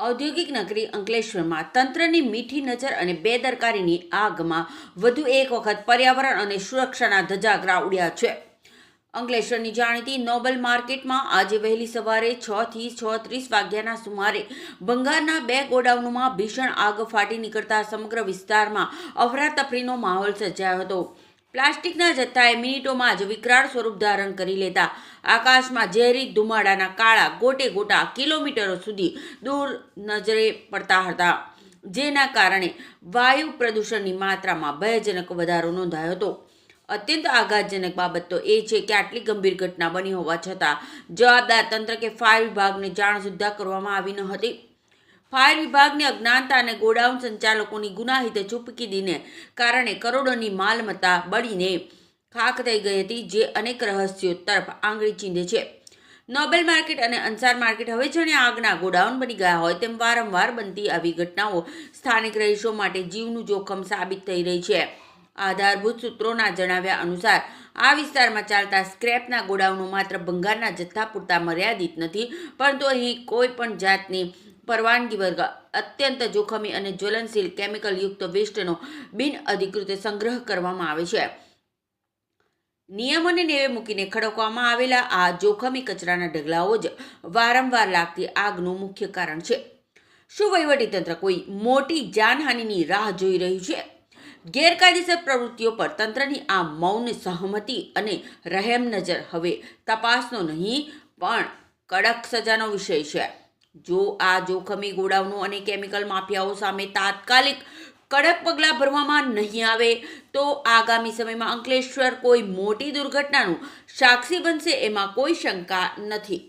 ઔદ્યોગિક નગરી અંકલેશ્વરમાં તંત્રની મીઠી નજર અને બેદરકારીની આગમાં વધુ એક વખત પર્યાવરણ અને સુરક્ષાના ધજાગરા ઉડ્યા છે. અંકલેશ્વરની જાણીતી નોબલ માર્કેટમાં આજે વહેલી સવારે છ થી છ ત્રીસ વાગ્યાના સુમારે બંગાળના બે ગોડાઉનોમાં ભીષણ આગ ફાટી નીકળતા સમગ્ર વિસ્તારમાં અફરાતફરીનો માહોલ સર્જાયો હતો. પ્લાસ્ટિકના જથ્થાએ મિનિટોમાં જ વિકરાળ સ્વરૂપ ધારણ કરી લેતા. આકાશમાં ઝેરી ધુમાડાના કાળા ગોટે ગોટા કિલોમીટરો સુધી દૂર નજરે પડતા હતા. જેના કારણે વાયુ પ્રદૂષણની માત્રામાં ભયજનક વધારો નોંધાયો હતો. અત્યંત આઘાતજનક બાબત તો એ છે કે આટલી ગંભીર ઘટના બની હોવા છતાં જવાબદાર તંત્ર કે ફાયર વિભાગને જાણ સુદ્ધા કરવામાં આવી ન હતી. ફાયર વિભાગની અજ્ઞાનતા અને ગોડાઉન સંચાલકોની ગુનાહિત ચૂપકીદીને કારણે કરોડોની માલમત્તા બળીને ખાક થઈ ગઈ હતી, જે અનેક રહસ્યો તરફ આંગળી ચીંધે છે. નોબેલ માર્કેટ અને અંસાર માર્કેટ હવે જાણે આગના ગોડાઉન બની ગયા હોય તેમ વારંવાર બનતી આવી ઘટનાઓ સ્થાનિક રહીશો માટે જીવનું જોખમ સાબિત થઈ રહી છે. આધારભૂત સૂત્રોના જણાવ્યા અનુસાર, આ વિસ્તારમાં ચાલતા સ્ક્રેપના ગોડાઉનો માત્ર ભંગારના જથ્થા પૂરતા મર્યાદિત નથી, પરંતુ અહીં કોઈ પણ જાતની પરવાનગી વર્ગ, અત્યંત જોખમી અને જ્વલનશીલ કેમિકલયુક્ત વેસ્ટનો બિન અધિકૃત સંગ્રહ કરવામાં આવે છે. નિયમોને નેવે મૂકીને ખડકવામાં આવેલા આ જોખમી કચરાના ઢગલાઓ જ વારંવાર લાગતી આગનું મુખ્ય કારણ છે. શું વહીવટીતંત્ર કોઈ મોટી જાનહાનિની રાહ જોઈ રહ્યું છે? ગેરકાયદેસર પ્રવૃત્તિઓ પર તંત્રની આ મૌન સહમતિ અને રહેમ નજર હવે તપાસનો નહીં, પણ કડક સજાનો વિષય છે. જો આ જોખમી ગોડાઉનો અને કેમિકલ માફિયાઓ સામે તાત્કાલિક કડક પગલાં ભરવામાં નહીં આવે, તો આગામી સમયમાં અંકલેશ્વર કોઈ મોટી દુર્ઘટનાનું સાક્ષી બનશે એમાં કોઈ શંકા નથી.